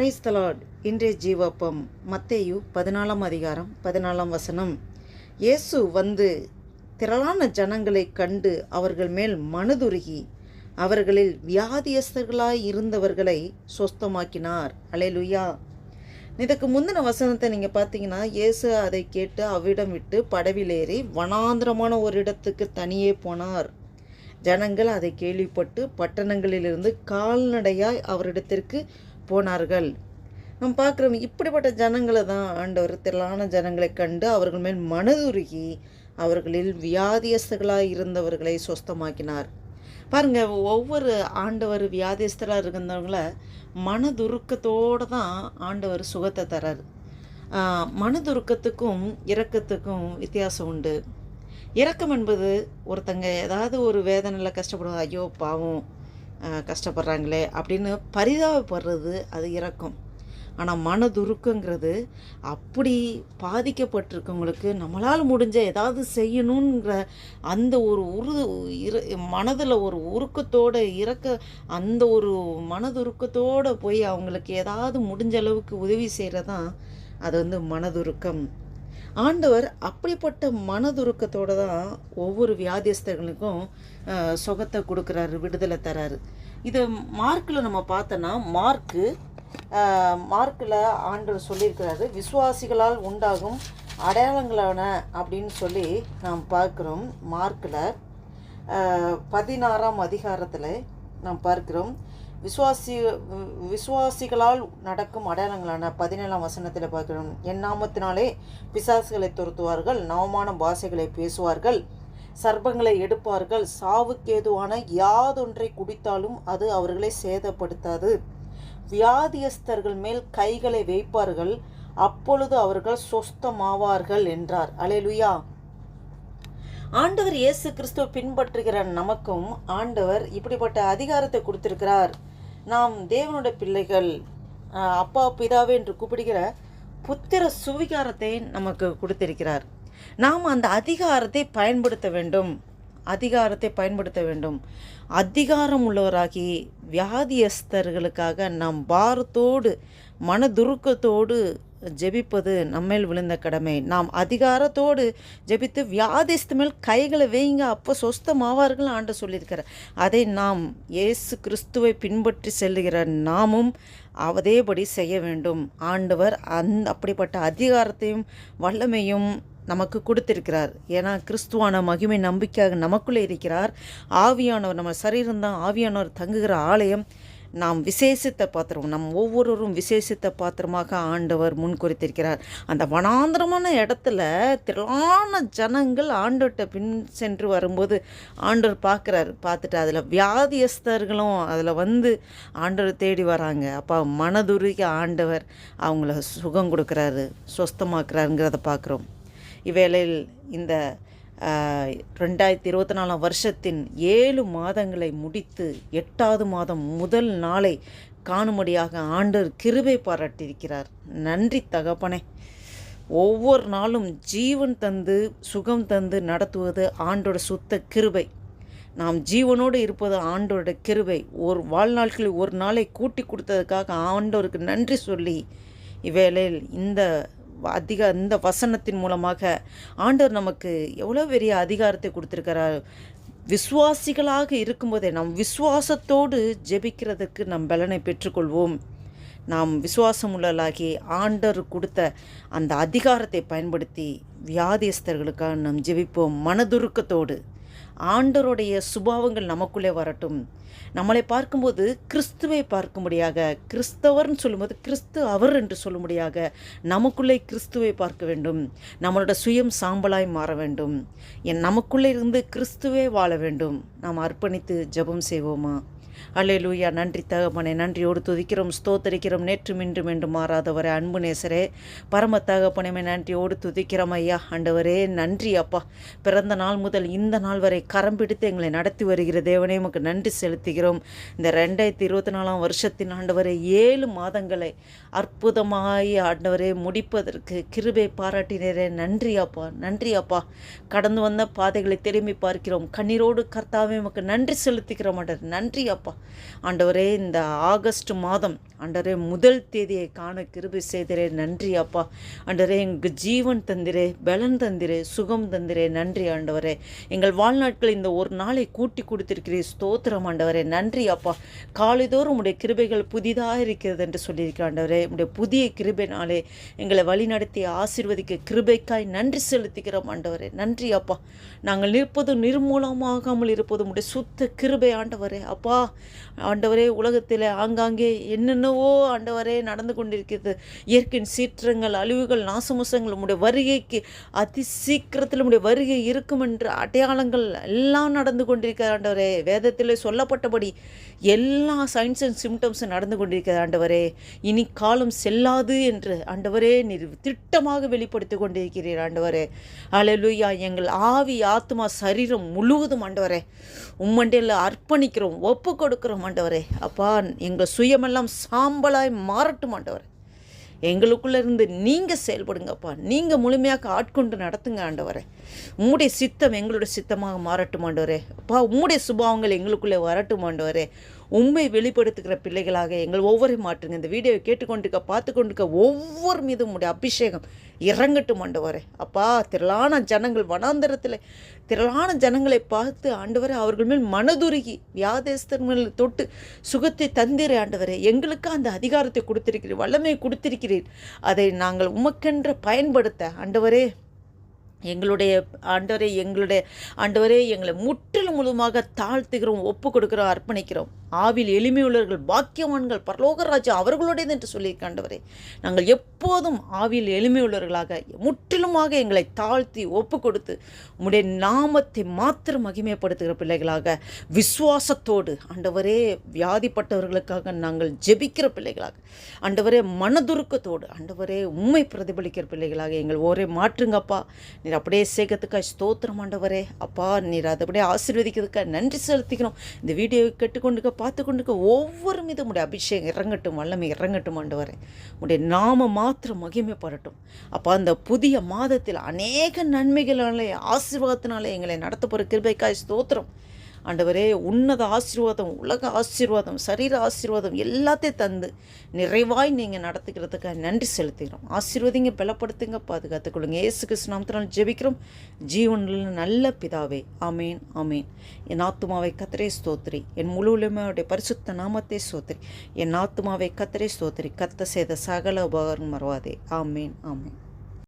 Price தலாட் இன்றைய ஜீவப்பம் மத்தேயு பதினாலாம் அதிகாரம் பதினாலாம் வசனம். இயேசு வந்து திரளான ஜனங்களை கண்டு அவர்கள் மேல் மனதுருகி அவர்களில் வியாதியஸ்தர்களாய் இருந்தவர்களை சொஸ்தமாக்கினார். அலையலுயா இதுக்கு முந்தின வசனத்தை நீங்கள் பார்த்தீங்கன்னா இயேசு அதை கேட்டு அவ்விடம் விட்டு படவிலேறி வனாந்திரமான ஒரு இடத்துக்கு தனியே போனார். ஜனங்கள் அதை கேள்விப்பட்டு பட்டணங்களிலிருந்து கால்நடையாய் அவரிடத்திற்கு போனார்கள். நம்ம பார்க்குறோம் இப்படிப்பட்ட ஜனங்களை தான் ஆண்டவர் திரளான ஜனங்களை கண்டு அவர்கள் மேல் மனதுருகி அவர்களில் வியாதியஸ்தர்களாக இருந்தவர்களை சொஸ்தமாக்கினார். பாருங்க ஒவ்வொரு ஆண்டவர் வியாதியஸ்தராக இருந்தவங்கள மனதுருக்கத்தோடு தான் ஆண்டவர் சுகத்தை தராரு. மனதுருக்கத்துக்கும் இரக்கத்துக்கும் வித்தியாசம் உண்டு. இரக்கம் என்பது ஒருத்தங்க ஏதாவது ஒரு வேதனையில் கஷ்டப்படுவாங்க ஐயோ பாவம் கஷ்டப்படுறாங்களே அப்படின்னு பரிதாபப்படுறது அது இறக்கும் ஆனால் மனதுருக்கங்கிறது அப்படி பாதிக்கப்பட்டிருக்கவங்களுக்கு நம்மளால் முடிஞ்ச ஏதாவது செய்யணுங்கிற அந்த ஒரு உரு இரு மனதில் ஒரு உருக்கத்தோடு இறக்க அந்த ஒரு மனதுருக்கத்தோடு போய் அவங்களுக்கு ஏதாவது முடிஞ்ச அளவுக்கு உதவி செய்கிறதான் அது வந்து மனதுருக்கம் ஆண்டவர் அப்படிப்பட்ட மனதுருக்கத்தோடு தான் ஒவ்வொரு வியாதியஸ்தர்களுக்கும் சுகத்தை கொடுக்குறாரு விடுதலை தராரு. இது மார்க்கில் நம்ம பார்த்தோன்னா மார்க்கு மார்க்கில் ஆண்டவர் சொல்லியிருக்கிறாரு விசுவாசிகளால் உண்டாகும் அடையாளங்களான அப்படின்னு சொல்லி நாம் பார்க்குறோம் மார்க்கில். பதினாறாம் அதிகாரத்தில் நாம் பார்க்கிறோம். விசுவாசி விசுவாசிகளால் நடக்கும் அடையாளங்களான பதினேழாம் வசனத்தில் பார்க்கிறோம். என் நாமத்தினாலே பிசாசுகளை துரத்துவார்கள் நவமான பாஷைகளை பேசுவார்கள் சர்ப்பங்களை எடுப்பார்கள் சாவுக்கேதுவான யாதொன்றை குடித்தாலும் அது அவர்களை சேதப்படுத்தாது. வியாதியஸ்தர்கள் மேல் கைகளை வைப்பார்கள் அப்பொழுது அவர்கள் சொஸ்தமாவார்கள் என்றார். அலேலுயா ஆண்டவர் இயேசு கிறிஸ்துவ பின்பற்றுகிற நமக்கும் ஆண்டவர் இப்படிப்பட்ட அதிகாரத்தை கொடுத்திருக்கிறார். நாம் தேவனுடைய பிள்ளைகள் அப்பா பிதாவே என்று கூப்பிடுகிற புத்திர சுவிகாரத்தை நமக்கு கொடுத்திருக்கிறார். நாம் அந்த அதிகாரத்தை பயன்படுத்த வேண்டும். அதிகாரத்தை பயன்படுத்த வேண்டும். அதிகாரம் உள்ளவராகி வியாதியஸ்தர்களுக்காக நாம் பாரத்தோடு மனதுருக்கத்தோடு ஜெபிப்பது நம்மேல் விழுந்த கடமை. நாம் அதிகாரத்தோடு ஜெபித்து வியாதிஸ்து மேல் கைகளை வைங்க அப்போ சொஸ்தமாவார்கள் ஆண்டு சொல்லியிருக்கிறார். அதை நாம் இயேசு கிறிஸ்துவை பின்பற்றி செல்லுகிற நாமும் அதேபடி செய்ய வேண்டும். ஆண்டவர் அந் அப்படிப்பட்ட அதிகாரத்தையும் வல்லமையும் நமக்கு கொடுத்திருக்கிறார். ஏன்னா கிறிஸ்துவான மகிமை நம்பிக்கையாக நமக்குள்ளே இருக்கிறார். ஆவியானவர் நம்ம சரீரம்தான் ஆவியானவர் தங்குகிற ஆலயம். நாம் விசேஷித்த பாத்திரம் நம் ஒவ்வொருவரும் விசேஷித்த பாத்திரமாக ஆண்டவர் முன் குறித்திருக்கிறார். அந்த வனாந்திரமான இடத்துல திரளான ஜனங்கள் ஆண்டவர்கிட்ட பின் சென்று வரும்போது ஆண்டவர் பார்க்குறாரு. பார்த்துட்டு அதில் வியாதியஸ்தர்களும் அதில் வந்து ஆண்டவர் தேடி வராங்க. அப்போ மனதுருகி ஆண்டவர் அவங்கள சுகம் கொடுக்குறாரு சொஸ்தமாக்குறாருங்கிறத பார்க்குறோம். இவ்வேளையில் இந்த ரெண்டாயிரத்தி இருபத்தி நாலாம் வருஷத்தின் ஏழு மாதங்களை முடித்து எட்டாவது மாதம் முதல் நாளை காணும்படியாக ஆண்டர் கிருபை பாராட்டியிருக்கிறார். நன்றி தகப்பனே. ஒவ்வொரு நாளும் ஜீவன் தந்து சுகம் தந்து நடத்துவது ஆண்டோட சுத்த கிருபை. நாம் ஜீவனோடு இருப்பது ஆண்டோட கிருபை. ஒரு வாழ்நாட்களில் ஒரு நாளை கூட்டி கொடுத்ததுக்காக ஆண்டோருக்கு நன்றி சொல்லி இவ்வேளையில் இந்த அதிக இந்த வசனத்தின் மூலமாக ஆண்டவர் நமக்கு எவ்வளோ பெரிய அதிகாரத்தை கொடுத்துருக்கிறார். விசுவாசிகளாக இருக்கும்போதே நாம் விசுவாசத்தோடு ஜெபிக்கிறதுக்கு நம் பலனை பெற்றுக்கொள்வோம். நாம் விசுவாசம் உள்ளலாகி கொடுத்த அந்த அதிகாரத்தை பயன்படுத்தி வியாதியஸ்தர்களுக்காக நாம் ஜெபிப்போம். மனதுருக்கத்தோடு. ஆண்டவருடைய சுபாவங்கள் நமக்குள்ளே வரட்டும். நம்மளை பார்க்கும்போது கிறிஸ்துவை பார்க்கும்படியாக கிறிஸ்தவர்னு சொல்லும்போது கிறிஸ்து அவர் என்று சொல்லும்படியாக நமக்குள்ளே கிறிஸ்துவை பார்க்க வேண்டும். நம்மளோட சுயம் சாம்பலாய் மாற வேண்டும். என் நமக்குள்ளே இருந்து கிறிஸ்துவே வாழ வேண்டும். நாம் அர்ப்பணித்து ஜெபம் செய்வோமா? அல்லேலூயா. நன்றி தகப்பனே நன்றியோடு துதிக்கிறோம் ஸ்தோத்தரிக்கிறோம் நேற்று மின்று என்று மாறாதவரே. அன்பு நேசரே பரம தகப்பனமே நன்றியோடு துதிக்கிறோம் ஐயா. ஆண்டவரே நன்றி அப்பா. பிறந்த நாள் முதல் இந்த நாள் வரை கரம் பிடித்து எங்களை நடத்தி வருகிற தேவனே உமக்கு நன்றி செலுத்துகிறோம். இந்த ரெண்டாயிரத்தி இருபத்தி நாலாம் வருஷத்தின் ஆண்டவரே ஏழு மாதங்களை அற்புதமாய் ஆண்டவரே முடிப்பதற்கு கிருபை பாராட்டினரே. நன்றி அப்பா நன்றி அப்பா. கடந்து வந்த பாதைகளை திரும்பி பார்க்கிறோம். கண்ணீரோடு கர்த்தாவே உமக்கு நன்றி செலுத்திக்கிறோம் ஆண்டவர். நன்றி அப்பா. ஆண்டவரே இந்த ஆகஸ்ட் மாதம் ஆண்டவரே முதல் தேதியை காண கிருபை செய்திரே. நன்றி அப்பா. ஆண்டவரே எங்களுக்கு ஜீவன் தந்திரே பலன் தந்திரே சுகம் தந்திரே. நன்றி ஆண்டவரே. எங்கள் வாழ்நாட்கள் இந்த ஒரு நாளை கூட்டி கொடுத்திருக்கிறீர். ஸ்தோத்திரம் ஆண்டவரே. நன்றி அப்பா. காலைதோறும் உடைய கிருபைகள் புதிதாக இருக்கிறது என்று சொல்லியிருக்கிற ஆண்டவரே. உடைய புதிய கிருபைனாலே எங்களை வழிநடத்தி ஆசிர்வதிக்க கிருபைக்காய் நன்றி செலுத்துகிறோம் ஆண்டவரே. நன்றி அப்பா. நாங்கள் நிற்பதும் நிர்மூலமாகாமல் இருப்பதும் உடைய சுத்த கிருபை ஆண்டவரே. அப்பா ஆண்டவரே உலகத்தில் ஆங்காங்கே என்னென்னவோ ஆண்டவரே நடந்து கொண்டிருக்கிறது. இயற்கையின் சீற்றங்கள் அழிவுகள் நாசமுசங்கள் உடைய வருகைக்கு அதி சீக்கிரத்தில் உடைய வருகை இருக்கும் என்ற அடையாளங்கள் எல்லாம் நடந்து கொண்டிருக்கிறது ஆண்டவரே. வேதத்தில் சொல்லப்பட்டபடி எல்லா சயின்ஸ் அண்ட் சிம்டம்ஸும் நடந்து கொண்டிருக்கிறது ஆண்டவரே. இனி காலம் செல்லாது என்று ஆண்டவரே நீர் திட்டமாக வெளிப்படுத்தி கொண்டிருக்கிறீர் ஆண்டவரே. அலலுயா எங்கள் ஆவி ஆத்மா சரீரம் முழுவதும் ஆண்டவரே உம்மண்டையில் அர்ப்பணிக்கிறோம் ஒப்பு கொடுக்கிறோம் ஆண்டவரே. அப்பா எங்கள் சுயமெல்லாம் சாம்பலாய் மாறட்டும் ஆண்டவர். எங்களுக்குள்ளே இருந்து நீங்கள் செயல்படுங்கப்பா நீங்கள் முழுமையாக ஆட்கொண்டு நடத்துங்க ஆண்டவரே. உம்முடைய சித்தம் எங்களுடைய சித்தமாக மாறட்டும் ஆண்டவரே. அப்பா உம்முடைய சுபாவங்கள் எங்களுக்குள்ளே வரட்டும் ஆண்டவரே. உண்மை வெளிப்படுத்துகிற பிள்ளைகளாக எங்கள் ஒவ்வொரு மாற்றுங்க. இந்த வீடியோவை கேட்டுக்கொண்டிருக்க பார்த்து கொண்டிருக்க ஒவ்வொரு மீதும் உடைய அபிஷேகம் இறங்கட்டும் ஆண்டவரே. அப்பா திரளான ஜனங்கள் வனாந்தரத்தில் திரளான ஜனங்களை பார்த்து ஆண்டவரே அவர்கள் மேல் மனதுருகி வியாதேஸ்தர் மேல் தொட்டு சுகத்தை தந்திர ஆண்டவரே. எங்களுக்கு அந்த அதிகாரத்தை கொடுத்திருக்கிறீர் வல்லமையை கொடுத்திருக்கிறீர். அதை நாங்கள் உமக்கென்ற பயன்படுத்த ஆண்டவரே எங்களுடைய ஆண்டவரே எங்களுடைய ஆண்டவரே எங்களை முற்றிலும் முழுமாக தாழ்த்துகிறோம் ஒப்பு கொடுக்குறோம் அர்ப்பணிக்கிறோம். ஆவில் எளிமையுள்ளவர்கள் பாக்கியவான்கள் பரலோகராஜா அவர்களுடையது என்று சொல்லியிருக்காண்டவரே. நாங்கள் எப்போதும் ஆவில் எளிமையுள்ளவர்களாக முற்றிலுமாக எங்களை தாழ்த்தி ஒப்பு கொடுத்து உம்முடைய நாமத்தை மாத்திரம் மகிமைப்படுத்துகிற பிள்ளைகளாக விசுவாசத்தோடு ஆண்டவரே வியாதிப்பட்டவர்களுக்காக நாங்கள் ஜெபிக்கிற பிள்ளைகளாக ஆண்டவரே மனதுருக்கத்தோடு ஆண்டவரே உண்மை பிரதிபலிக்கிற பிள்ளைகளாக எங்கள் ஒரே மாற்றுங்கப்பா. நீர் அப்படியே சேர்க்கறதுக்காக ஸ்தோத்திரம் ஆண்டவரே. அப்பா நீர் அதை அப்படியே ஆசீர்வதிக்கிறதுக்காக நன்றி செலுத்திக்கணும் இந்த வீடியோவை கேட்டுக்கொண்டுக்க பார்த்து கொண்டுக்க ஒவ்வொரு மீதும் உடைய அபிஷேகம் இறங்கட்டும் வல்லமை இறங்கட்டும் ஆண்டவரே. உடைய நாம மாத்திரம் மகிமைப்படட்டும் அப்போ அந்த புதிய மாதத்தில் அநேக நன்மைகளாலே ஆசீர்வாதத்தினாலே எங்களை நடத்த போகிற கிருபைக்காய் ஸ்தோத்திரம். ஆண்டவரே உன்னத ஆசீர்வாதம் உலக ஆசீர்வாதம் சரீர ஆசீர்வாதம் எல்லாத்தையும் தந்து நிறைவாய் நீங்கள் நடத்துக்கிறதுக்காக நன்றி செலுத்துகிறோம். ஆசீர்வதிங்க பலப்படுத்துங்க பாதுகாத்துக் கொள்ளுங்க. ஏசு கிருஷ்ணாமத்தினால் ஜெபிக்கிறோம். ஜீவனில் நல்ல பிதாவே. ஆமேன் ஆமேன். என் ஆத்துமாவை கத்திரே ஸ்தோத்ரி என் முழு உலமையுடைய பரிசுத்த நாமத்தை ஸ்தோத்ரி என் ஆத்துமாவை கத்திரே ஸ்தோத்ரி கத்த செய்த சகல உபகாரம் மறவாதே ஆமேன் ஆமேன்.